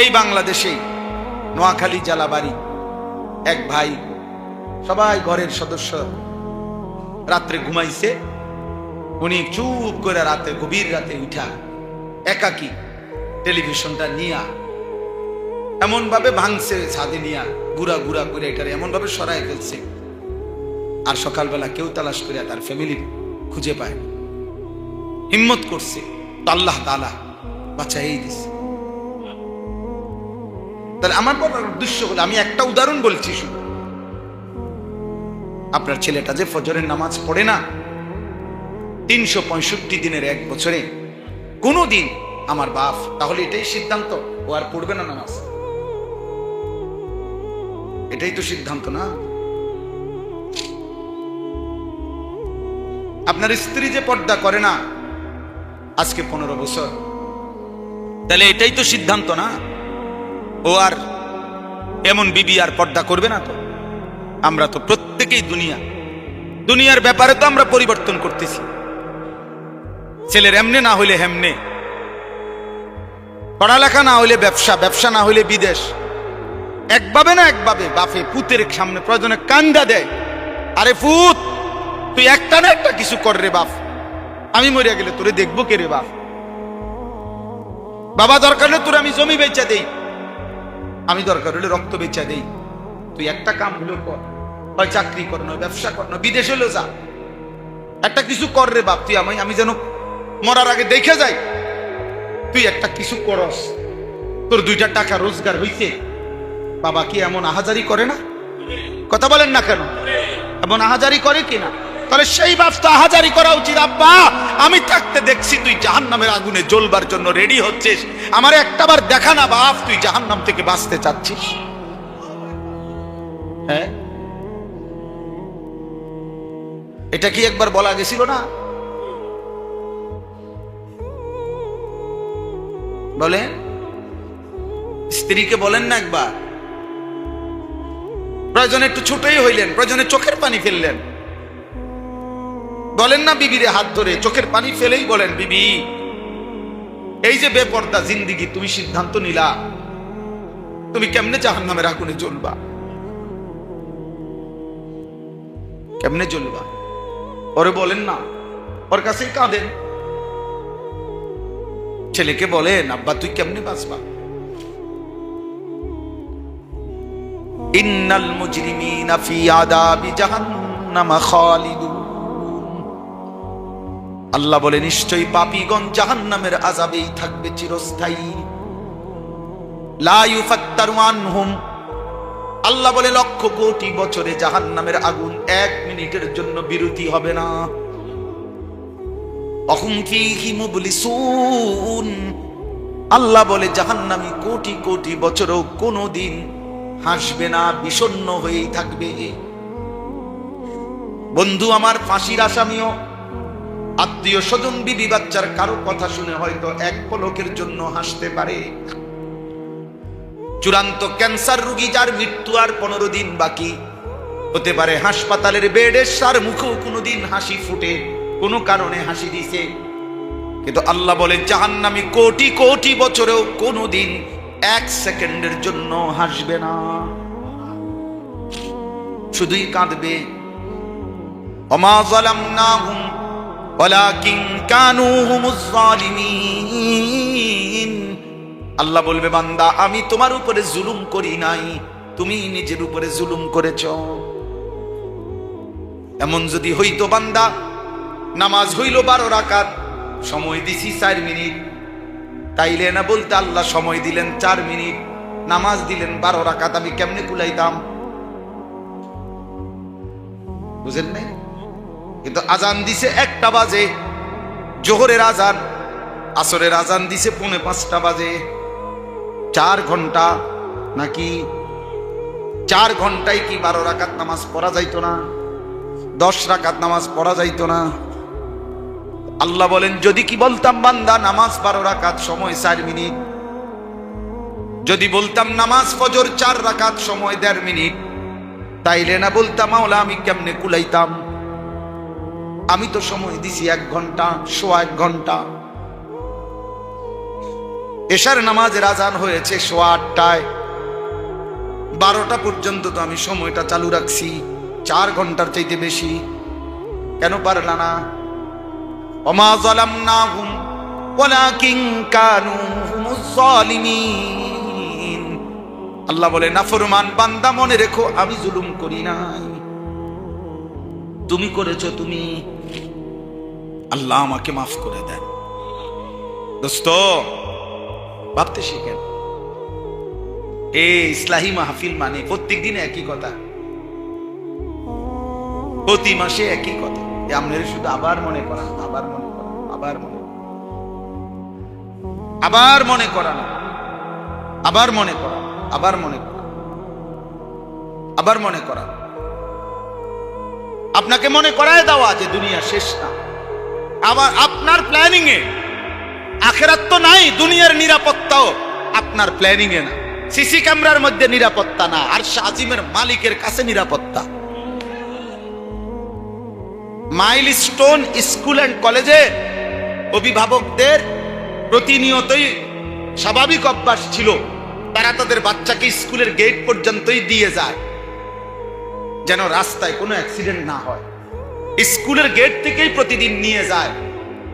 এই বাংলাদেশেই নোয়াখালী জালাবাড়ি, এক ভাই, সবাই ঘরের সদস্য, রাত্রে ঘুমাইছে। উনি চুপ করে রাতে, গভীর রাতে উঠা, একাকি টেলিভিশনটা নিয়া এমন ভাবে ভাঙছে, ছাদে নিয়া, গুড়া গুড়া করে এটারে এমন ভাবে সরাই ফেলছে। আর সকালবেলা কেউ তালাশ করে তার ফ্যামিলি খুঁজে পায় হিম্মত করছে, তো আল্লাহ তালা বাচ্চা এই দিছে। তাহলে আমার বলার উদ্দেশ্য হলো, আমি একটা উদাহরণ বলছি শুধু। আপনার ছেলেটা যে ফজরের নামাজ পড়ে না, তিনশো পঁয়ষট্টি দিনের এক বছরে কোনো দিন আমার বাপ, তাহলে এটাই সিদ্ধান্ত, ও আর পড়বে না নামাজ। এটাই তো সিদ্ধান্ত না? আপনার স্ত্রী যে পর্দা করে না, আজকে পনেরো বছর, তাহলে এটাই তো সিদ্ধান্ত না? ও আর এমন বিবি আর পর্দা করবে না তো। আমরা তো প্রত্যেকেই দুনিয়া। দুনিয়ার ব্যাপারে তো আমরা পরিবর্তন করতেছি। ছেলের এমনে না হইলে হেমনে। পড়ালেখা না হইলে ব্যবসা ব্যবসা না হইলে বিদেশ। একভাবে না একভাবে বাপে পুতের সামনে প্রয়োজনে কান্দা দেয়। আরে ফুত তুই একটা না একটা কিছু কর রে বাপ। আমি মরিয়া গেলে তোরে দেখব কে রে বাপ? বাবা দরকার হলে তোর আমি জমি বেচা দেই। আমি দরকার হলে রক্ত বেচা দেই। তুই একটা কাম হলো কর। হয় চাকরি কর, নয় ব্যবসা কর না বিদেশ হলেও যা। একটা কিছু কর রে বাপ, তুই আমি আমি যেন মরার আগে দেখে যাই। তুই একটা কিছু করস। তোর দুইটা টাকা রোজগার হইছে। বাবা কি এমন আহাজারি করে না? কথা বলেন না কেন? এমন আহাজারি করে কিনা? তাহলে সেই ব্যবস্থা আহাজারি করা উচিত, আব্বা। আমি থাকতে দেখছি তুই জাহান্নামের আগুনে জ্বলবার জন্য রেডি হচ্ছিস। আমার একটাবার দেখা না বাপ, তুই জাহান্নাম থেকে বাঁচতে চাচ্ছিস। হ্যাঁ? এটা কি একবার বলা গেছিল না? বলেন। স্ত্রীকে বলেন না একবার। প্রয়োজনে একটু ছোটই হইলেন, প্রয়োজনে চোখের পানি ফেললেন। বলেন না বিবিরে হাত ধরে, চোখের পানি ফেলেই বলেন, বিবি, এই যে বেপর্দা জিন্দিগি, তুমি সিদ্ধান্ত নিলা। তুমি কেমনে জাহান নামের আগুনে জ্বলবা? কেমনে জ্বলবা? ওরে বলেন না, ওর কাছেই কাঁদেন। ছেলেকে বলেন, আব্বা, তুই কেমনে বাঁচবা? ইন্নাল মুজরিমিনা ফি আদাবি জাহান্নাম খালিদুন। আল্লাহ বলে, নিশ্চয়ই পাপীগণ জাহান্নামের আজাবেই থাকবে চিরস্থায়ী। আল্লাহ বলে, লক্ষ কোটি বছরে জাহান্নামের আগুন এক মিনিটের জন্য বিরতি হবে না। আল্লাহ বলে, জাহান্নামী কোটি কোটি বছরও কোনোদিন হাসবে না, বিষণ্ণ হয়েই থাকবে। বন্ধু, আমার ফাঁসির আসামিও আত্মীয় স্বজন, বিবি বাচ্চার কারও কথা শুনে হয়তো এক পলকের জন্য হাসতে পারে। চূড়ান্ত ক্যান্সার রোগী যার মৃত্যু আর পনেরো দিন বাকি, হতে পারে হাসপাতালের বেডে সার মুখেও কোনোদিন হাসি ফুটে, কোনো কারণে হাসি দিছে। কিন্তু আল্লাহ বলে, জাহান্নামী কোটি কোটি বছরেও কোনোদিন এক সেকেন্ডের জন্য হাসবে না। শুধুই কাঁদবে। অমা যালামনাহুম ওয়ালাকিন কানু হুমুজ জালিমিন আল্লাহ বলবে, বান্দা, আমি তোমার উপরে জুলুম করি নাই, তুমি নিজের উপরে জুলুম করেছ। এমন যদি হইতো, বান্দা, নামাজ হইল বারো রাকাত, সময় দিছি চার মিনিট। তাইলে না বলতে আল্লাহ সময় দিলেন চার মিনিট, নামাজ দিলেন বারো রাকাত, আমি কেমনে কুলাইতাম? বুঝেন নাই? কিন্তু আজান দিছে একটা বাজে, জোহরের আজান, আসরের আজান দিছে পৌনে পাঁচটা বাজে। চার ঘণ্টা নাকি চার ঘন্টায় কি বারো রাকাত নামাজ পড়া যাইতো না? দশ রাকাত নামাজ পড়া যাইতো না? আল্লাহ বলেন, যদি কি বলতাম বান্দা, নামাজ বারো রাকাত সময় চার মিনিট। যদি বলতাম নামাজ ফজর চার রাকাত সময় দেড় মিনিট, তাইলে না বলতাম, মাওলা আমি কেমনে কুলাইতাম? আমি তো সময় দিছি এক ঘণ্টা, সোয়া এক ঘণ্টা। এশার নামাজের আজান হয়েছে সোয়া আটটায়। বারোটা পর্যন্ত তো আমি সময়টা চালু রাখছি, চার ঘণ্টার চাইতে বেশি। কেন পারলা না? জলাম না। আল্লাহ বলে নাফরমান বান্দা মনে রেখো, আমি জুলুম করি নাই। তুমি করেছ তুমি আল্লাহ আমাকে মাফ করে দেন। দোস্ত, ভাবতে শিখেন। এই ইসলাহী মাহফিল মানে প্রত্যেক দিনে একই কথা। প্রতি মাসে একই কথা। আপনার শুধু আবার মনে করান, আবার মনে করান, আবার মনে। আবার মনে করান। আবার মনে করান, আবার মনে করান। আবার মনে করান। আপনাকে মনে করায় দেওয়া যে দুনিয়া শেষ না। আবার আপনার প্ল্যানিং এ। আখেরাত তো নাই, দুনিয়ার নিরাপত্তাও। আপনার প্ল্যানিং এ না। সিসি ক্যামেরার মধ্যে নিরাপত্তা না, আর শাজিমের মালিকের কাছে নিরাপত্তা। মাইল স্টোন স্কুল অ্যান্ড কলেজে অভিভাবকদের প্রতিনিয়তই স্বাভাবিক অভ্যাস ছিল। তারা তাদের বাচ্চাকে স্কুলের গেট পর্যন্তই দিয়ে যায়। যেন রাস্তায় কোনো অ্যাক্সিডেন্ট না হয়। স্কুলের গেট থেকেই প্রতিদিন নিয়ে যায়,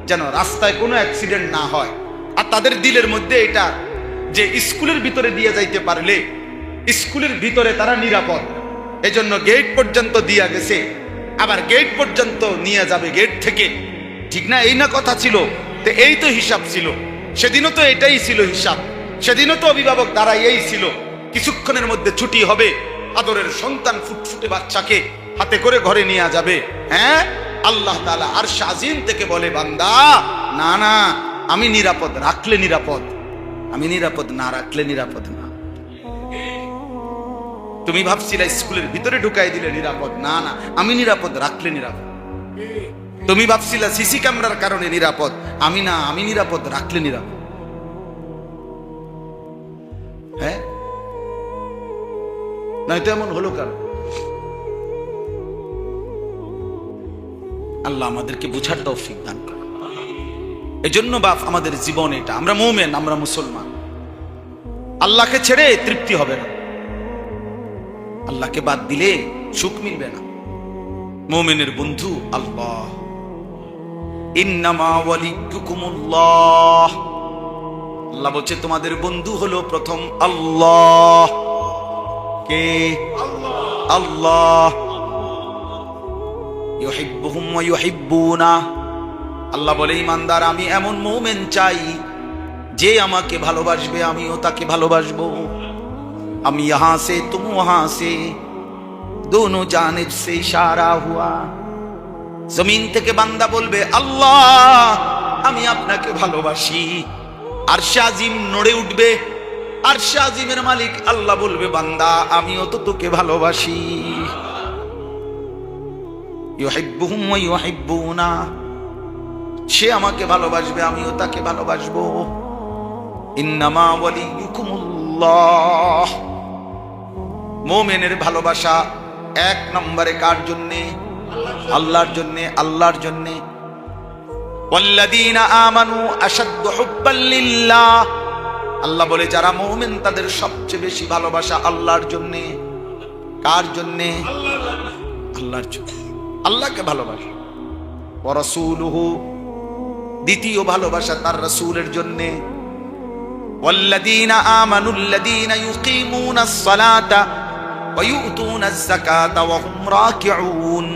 যেন রাস্তায় কোনো অ্যাক্সিডেন্ট না হয়। আর তাদের দিলের মধ্যে এটা যে স্কুলের ভিতরে দিয়ে যাইতে পারলে, স্কুলের ভিতরে তারা নিরাপদ। এজন্য গেট পর্যন্ত দিয়া গেছে। আবার গেট পর্যন্ত নিয়ে যাবে গেট থেকে। ঠিক না? এই না কথা ছিল? তো এই তো হিসাব ছিল। সেদিনও তো এটাই ছিল হিসাব। সেদিনও তো অভিভাবক দ্বারা এই ছিল। কিছুক্ষণের মধ্যে ছুটি হবে। আদরের সন্তান ফুটফুটে বাচ্চাকে হাতে করে ঘরে নিয়ে যাবে। হ্যাঁ? আল্লাহ তালা আর শাজিম থেকে বলে, বান্দা, না না, আমি নিরাপদ, রাখলে নিরাপদ। আমি নিরাপদ না, রাখলে নিরাপদ না। তুমি ভাবছিলে স্কুলের ভিতরে ঢুকাই দিলে নিরাপদ। না না, আমি নিরাপদ, রাখলে নিরাপদ। তুমি ভাবছিলে সিসি ক্যামেরার কারণে নিরাপদ। আমি না, আমি নিরাপদ, রাখলে নিরাপদ। হ্যাঁ? নয়তো এমন হলো কেন? আল্লাহ আমাদেরকে বুঝার তৌফিক দান করে এজন্য বাপ, আমাদের জীবন এটা। আমরা মোমেন, আমরা মুসলমান। আল্লাহকে ছেড়ে তৃপ্তি হবে না। আল্লাহকে বাদ দিলে সুখ মিলবে না। মোমেনের বন্ধু আল্লাহ। আল্লাহ বলছে, তোমাদের বন্ধু হলো প্রথম আল্লাহ। কে আল্লাহ। আল্লাহ বলে, ইমানদার, আমি এমন মৌমেন চাই, যে আমাকে ভালোবাসবে, আমিও তাকে ভালোবাসবো। আমি ইহা সে হাসে ওহা সে সে সারা হুয়া। জমিন থেকে বান্দা বলবে, আল্লাহ, আমি আপনাকে ভালোবাসি। আর শাজিম নড়ে উঠবে আর শাজিমের মালিক আল্লাহ বলবে, বান্দা, আমিও তো তোকে ভালোবাসি। সে আমাকে ভালোবাসবে, আমিও তাকে ভালোবাসবো। ওয়ালিয়ুকুমুল্লাহ। মোমেনের ভালোবাসা এক নম্বরে কার জন্যে? আল্লাহর জন্যে আল্লাহর জন্যে। আমানু হুব্বাল লিল্লাহ। আল্লাহ বলে যারা মুমিন তাদের সবচেয়ে বেশি ভালোবাসা আল্লাহর জন্যে কার জন্যে আল্লাহর জন্য আল্লাহকে ভালোবাসা ওয়া রাসূলুহু দ্বিতীয় ভালোবাসা তার রাসূলের জন্যে والذين آمنوا الذين يقيمون الصلاة ويؤتون الزكاة وهم راكعون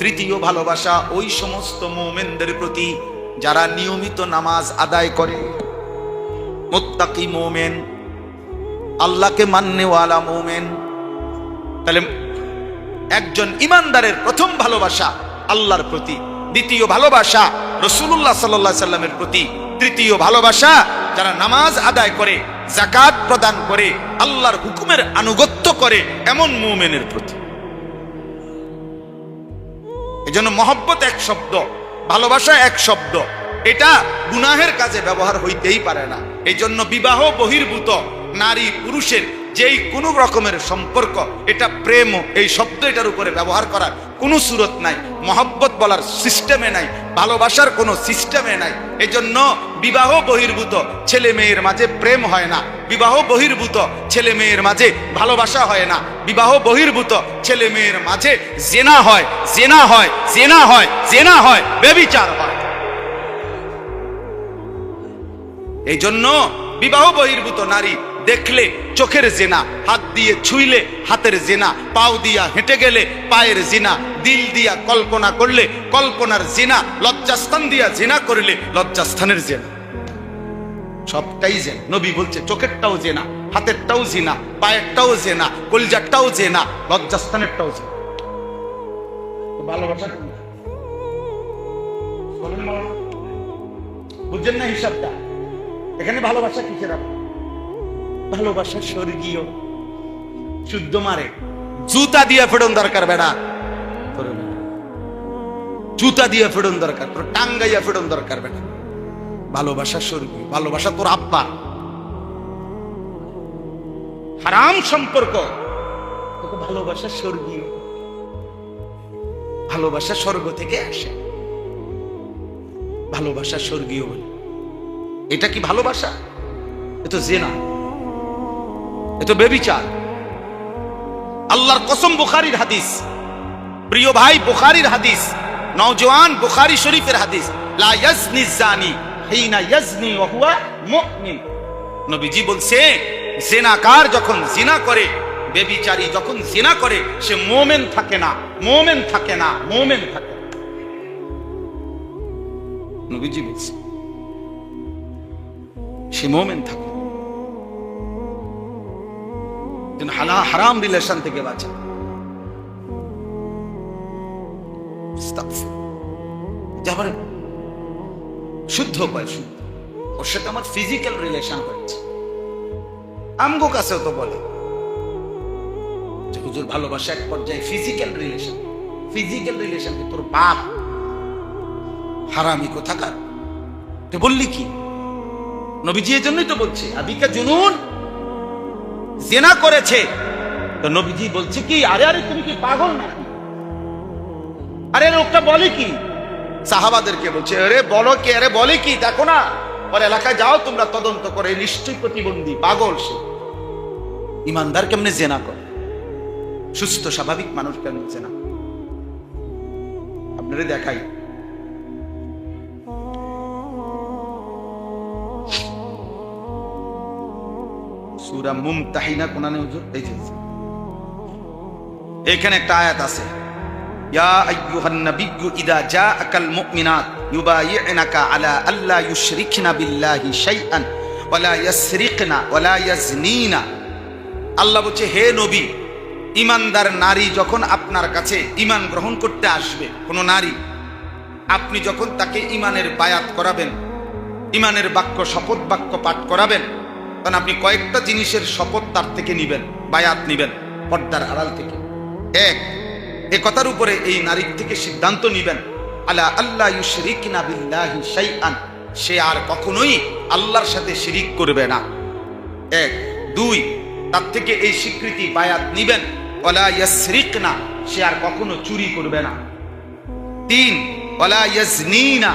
তৃতীয় ভালোবাসা ওই সমস্ত মোমেনদের প্রতি যারা নিয়মিত নামাজ আদায় করে মুত্তাকি মোমেন, আল্লাহকে মান্যওয়ালা মোমেন। তাহলে একজন ইমানদারের প্রথম ভালোবাসা আল্লাহর প্রতি, দ্বিতীয় ভালোবাসা রসুল্লাহ সাল্লাহ সাল্লামের প্রতি, তৃতীয় ভালোবাসা যারা নামাজ আদায় করে জাকাত প্রদান করে, আল্লাহর হুকুমের আনুগত্য করে এমন মুমেনের প্রতি। এজন্য মহব্বত এক শব্দ, ভালোবাসা এক শব্দ। এটা গুনাহের কাজে ব্যবহার হইতেই পারে না। এই জন্য বিবাহ বহির্ভূত নারী পুরুষের যেই কোনো রকমের সম্পর্ক, এটা প্রেম, এই শব্দ এটার উপরে ব্যবহার করার কোনো সুরত নাই, মহব্বত বলার সিস্টেমে নাই, ভালোবাসার কোনো সিস্টেমে নাই। এজন্য বিবাহ বহির্ভূত ছেলে মেয়ের মাঝে প্রেম হয় না, বিবাহ বহির্ভূত ছেলে মেয়ের মাঝে ভালোবাসা হয় না, বিবাহ বহির্ভূত ছেলে মেয়ের মাঝে জেনা হয় জেনা হয় জেনা হয় জেনা হয়, বেবিচার হয়। এই জন্য বিবাহ বহির্ভূত নারী দেখলে চোখের জেনা, হাত দিয়ে ছুইলে হাতের জেনা, পাও দিয়া হেঁটে গেলে পায়ের জিনা, দিল দিয়া কল্পনা করলে কল্পনার জিনা, লজ্জাস্থান দিয়া জিনা করলে লজ্জাস্থানের জেনা। সবটাই জেনা। নবী বলছে, চোখেরটাও জেনা, হাতেরটাও জিনা, পায়েরটাও জেনা, কলজারটাও জেনা, লজ্জাস্থানেরটাও জেনা। ভালোবাসা বুঝছেন না হিসাবটা? এখানে ভালোবাসা কিসের আবার? ভালোবাসা স্বর্গীয়। শুদ্ধ মারে। জুতা দিয়ে ফেরন দরকার বেড়া। জুতা দিয়ে ফেরন দরকার তোর টাঙ্গাইয়া ফেরন দরকার বেড়া। ভালোবাসা স্বর্গীয় ভালোবাসা তোর আব্বা। হারাম সম্পর্ক। তোকে ভালোবাসা স্বর্গীয়। ভালোবাসা স্বর্গ থেকে আসে। ভালোবাসা স্বর্গীয় বলে। এটা কি ভালোবাসা? এ তো জেনা। এ তো বেবিচার। আল্লাহর কসম বুখারির হাদিস। প্রিয় ভাই, বুখারির হাদিস। নওজওয়ান বুখারি শরীফের হাদিস। লা ইয়াজনি জানি হিনা ইয়াজনি ওয়া হুয়া মুমিন। নবীজি বলছে জেনাকার যখন জিনা করে, বেবিচারী যখন জিনা করে, সে মোমেন থাকে না, মোমেন থাকে না, মোমেন থাকে। নবীজি বলছে সে মোমেন থাকে হারাম রিলেশন থেকে বাঁচে। যাবার শুদ্ধ কয় শুদ্ধ। ওর সাথে আমার ফিজিক্যাল রিলেশন হচ্ছে আমগো কাছেও তো বলে। হুজুর ভালোবাসা এক পর্যায়ে ফিজিক্যাল রিলেশন ফিজিক্যাল রিলেশন তোর বাপ। হারামি কোথাকার? তুই বললি কি? নবীজি এই জন্যই তো বলছে, আবিকা জুনুন, জেনা করেছে। তো নবীজি বলছে কি, আরে আরে, তুমি কি পাগল নাকি? আরে লোকটা বলে কি? সাহাবাদেরকে বলছে, আরে, বলো কি, আরে, বলে কি? দেখো না ওর এলাকায় যাও, তোমরা তদন্ত করে, নিশ্চয়ই প্রতিবন্ধী, পাগল সে। ইমানদার কেমনে জেনা করে? সুস্থ, স্বাভাবিক মানুষ কেমনে জেনা? আপনারে দেখাই। সূরা মুমতাহিনা কোনানে হুজুর এই যে এখানে একটা আয়াত আছে। ইয়া আইয়ুহান নাবিয়্যু ইদা জাআকাল মুমিনাত ইউবাইয়ুনাকা আলা আল্লা ইউশরিকনা বিল্লাহি শাইআন ওয়ালা ইয়াসরিকনা ওয়ালা ইয়াজনিনা। আল্লাহ বলছে, হে নবী ইমানদার নারী যখন আপনার কাছে ইমান গ্রহণ করতে আসবে, কোনো নারী, আপনি যখন তাকে ইমানের বায়াত করাবেন ইমানের বাক্য, শপথ বাক্য পাঠ করাবেন তখন আপনি কয়েকটা জিনিসের শপথ তার থেকে নিবেন, বায়াত নিবেন, পর্দার আড়াল থেকে। এক, এ কথার উপরে এই নারীর থেকে সিদ্ধান্ত নিবেন, আলা আল্লাহ ইউশরিকনা বিল্লাহি সে আর কখনোই আল্লাহর সাথে শিরিক করবে না। এক, দুই, তার থেকে এই স্বীকৃতি বায়াত নিবেন ওলা ইয়াসরিকনা, সে আর কখনো চুরি করবে না। তিন ওলা ইয়াজনিনা,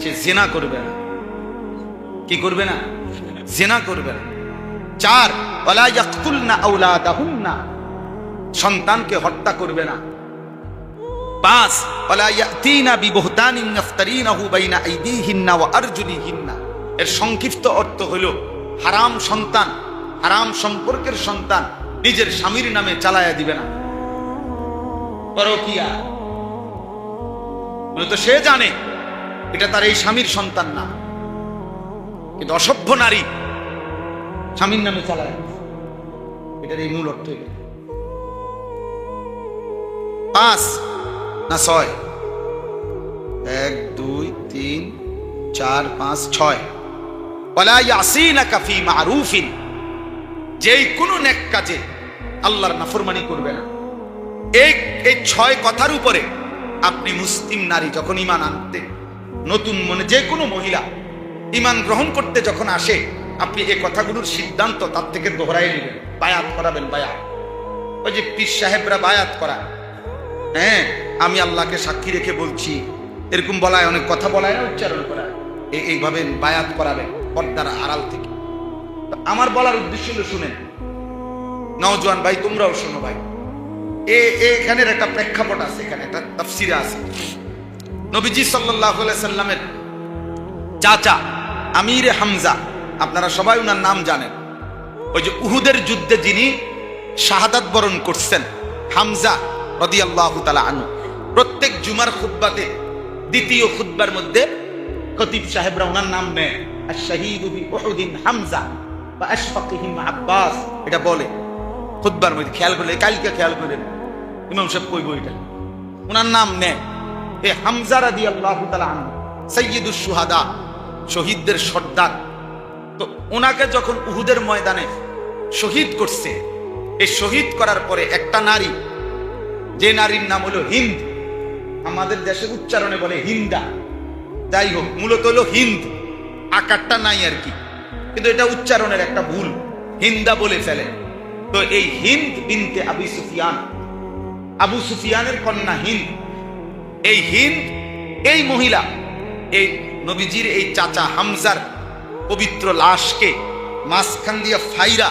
সে জেনা করবে না। কি করবে না? জেনা করবে না চার আওলাদাহুন্না। সন্তানকে হত্যা করবে না। পাঁচ এর সংক্ষিপ্ত অর্থ হলো, হারাম সন্তান, হারাম সম্পর্কের সন্তান নিজের স্বামীর নামে চালায়া দিবে না। পরকিয়া। তো সে জানে, এটা তার এই স্বামীর সন্তান না। কিন্তু অসভ্য নারী। স্বামীর নামে চালায়। এটার এই মূল অর্থ পাঁচ না ছয়? এক, দুই, তিন, চার, পাঁচ, ছয়। ওয়ালা ইয়াসিনাকা ফি মারুফিন। যেই কোনো নেক কাজে আল্লাহর নাফরমানি করবে না। এই এই ছয় কথার উপরে আপনি মুসলিম নারী যখন ইমান আনতে নতুন মনে যে কোনো মহিলা ইমান গ্রহণ করতে যখন আসে, আপনি এই কথাগুলোর সিদ্ধান্ত তার থেকে দোহরাই নেবেন। বায়াত করাবেন, বায়াত। ওই যে পীর সাহেবরা বায়াত করা। হ্যাঁ আমি আল্লাহকে সাক্ষী রেখে বলছি, এরকম বলায় অনেক কথা বলায় উচ্চারণ করা এই এইভাবে বায়াত করাবে পর্দার আড়াল থেকে। আমার বলার উদ্দেশ্য হলো, শুনেন। নওজোয়ান ভাই, তোমরাও শোনো ভাই। এ এখানের একটা প্রেক্ষাপট আছে, এখানে একটা তাফসিরে আছে। নবীজি আলাইহি সাল্লামের চাচা আমির হামজা, আপনারা সবাই ওনার নাম জানেন। ওই যে উহুদের যুদ্ধে যিনি শাহাদাত বরণ করছেন, হামজা রাদিয়াল্লাহু তাআলা আনু প্রত্যেক জুমার খুতবাতে, দ্বিতীয় খুতবার মধ্যে খতিব সাহেবরা ওনার নাম নেয় আর শাহিদু হামজা বা আশফাকিহিম আব্বাস, এটা বলে। খুতবার মধ্যে খেয়াল করলে, কালকে খেয়াল করেন, ইমাম সাহেব কইব এটা। ওনার নাম নেয়, এ হামজা রাদিয়াল্লাহু তাআলা আনহু সাইয়্যিদুশ শুহাদা শহীদদের সর্দার। তো ওনাকে যখন উহুদের ময়দানে শহীদ করছে, এই শহীদ করার পরে একটা নারী, যে নারীর নাম হলো হিন্দ, আমাদের দেশে উচ্চারণে বলে হিন্দা। যাই হোক, মূলত হলো হিন্দ। আকারটা নাই আর কি, কিন্তু এটা উচ্চারণের একটা ভুল। হিন্দা বলে ফেলে। তো এই হিন্দ বিনতে আবু সুফিয়ান, আবু সুফিয়ানের কন্যা হিন্দ। এই হিন্দ, এই মহিলা, এই নবীজির এই চাচা হামজার পবিত্র লাশকে মাঝখান দিয়ে ফাইরা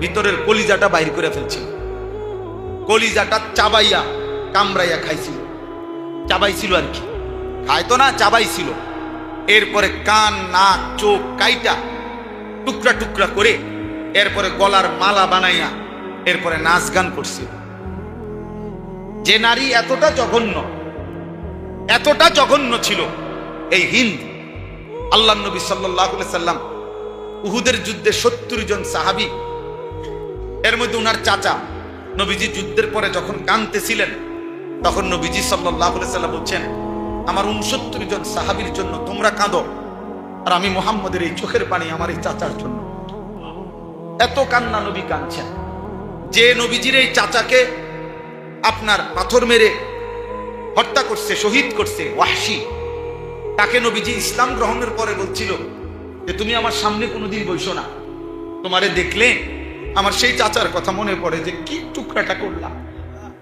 ভিতরের কলিজাটা বাইর করে ফেলছিল। কলিজাটা চাবাইয়া কামড়াইয়া খাইছিল। চাবাইছিল আর কি? খাইতো না, চাবাইছিল। এরপরে কান, নাক, চোখ কাইটা টুকরা টুকরা করে এরপরে গলার মালা বানাইয়া এরপরে নাচ গান করছিল। যে নারী এতটা জঘন্য এতটা জঘন্য ছিল এই হিন্দ আল্লাহ নবী সাল্লাহ সাল্লাম উহুদের যুদ্ধে সত্তর জন সাহাবি, এর মধ্যে উনার চাচা নবীজি যুদ্ধের পরে যখন কানতেছিলেন তখন নবীজি সাল্লাহ সাল্লাম বলছেন, আমার উনসত্তর জন সাহাবির জন্য তোমরা কাঁদো, আর আমি মোহাম্মদের এই চোখের পানি আমার এই চাচার জন্য। এত কান্না নবী কাঁদছেন। যে নবীজির এই চাচাকে আপনার পাথর মেরে হত্যা করছে, শহীদ করছে, ওয়াহশি তাকে নবীজি ইসলাম গ্রহণের পরে বলছিল যে তুমি আমার সামনে কোনোদিন বইসো না। তোমারে দেখলে আমার সেই চাচার কথা মনে পড়ে যে কি টুকরাটা করলাম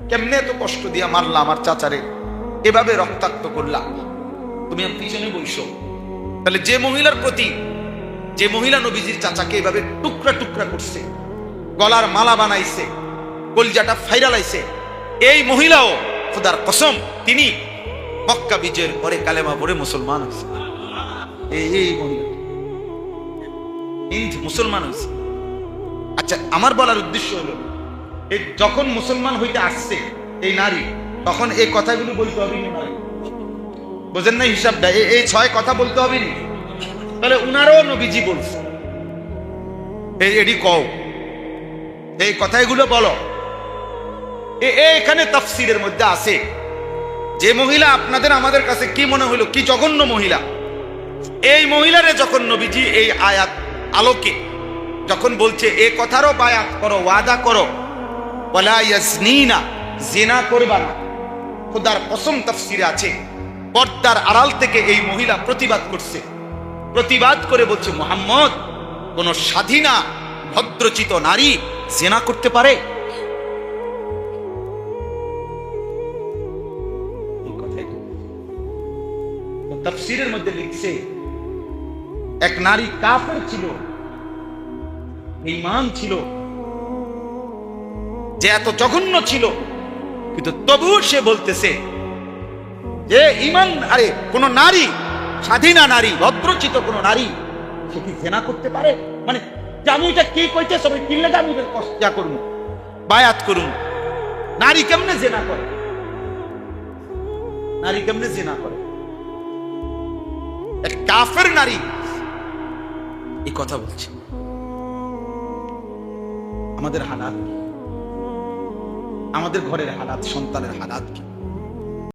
কেমনে এত কষ্ট দিয়া মারলাম আমার চাচারে। এভাবে রক্তাক্ত করলাম তুমি আমার পিছনে বইসো। তাহলে যে মহিলার প্রতি, যে মহিলা নবীজির চাচাকে এভাবে টুকরা টুকরা করছে, গলার মালা বানাইছে, কলজাটা ফাইরালাইছে, এই মহিলাও খুদার কসম, তিনি মক্কা বিজয়ের পরে কালেমা পড়ে মুসলমান হয়েছে। মুসলমান হয়েছে। আচ্ছা আমার বলার উদ্দেশ্য হলো, এই যখন মুসলমান হইতে আসছে এই নারী, তখন এই কথাগুলো বলতে হবে বোঝেন না হিসাবটা এই- এই ছয় কথা বলতে হবে না? তাহলে উনারও নবীজি বলছে। এই, এডি কও। এই কথাগুলো বলো। এখানে তাফসিরের মধ্যে আছে। যে মহিলা আপনাদের, আমাদের কাছে কি মনে হলো কি জঘন্য মহিলা? এই মহিলারে যখন নবীজি এই আয়াত আলোকে, যখন বলছে, এ কথারও বায়াত করো, ওয়াদা করো, ওয়ালা ইয়াজনিনা, জিনা করবা না। খোদার কসম তাফসিরে আছে, পর্দার আড়াল থেকে এই মহিলা প্রতিবাদ করছে। প্রতিবাদ করে বলছে, মোহাম্মদ, কোন স্বাধীনা, ভদ্রচিত নারী জেনা করতে পারে? তাফসিরের মধ্যে লিখছে, এক নারী কাফের ছিল ইমান ছিল, যে এত জঘন্য ছিল, কিন্তু তবু সে বলতেছে যে ইমান আরে, কোন নারী, স্বাধীনা নারী, ভদ্রচিত কোন নারী, সে কি জেনা করতে পারে? মানে আমি এটা কি কইতে সবাই কিনলে আমি কষ্ট করুন, বায়াত করুন। নারী কেমনে জেনা করে? নারী কেমনে জেনা করে? এক কাফের নারী। এই কথা বলছে। আমাদের হালাত আমাদের ঘরের হালাত সন্তানের হালাত কি?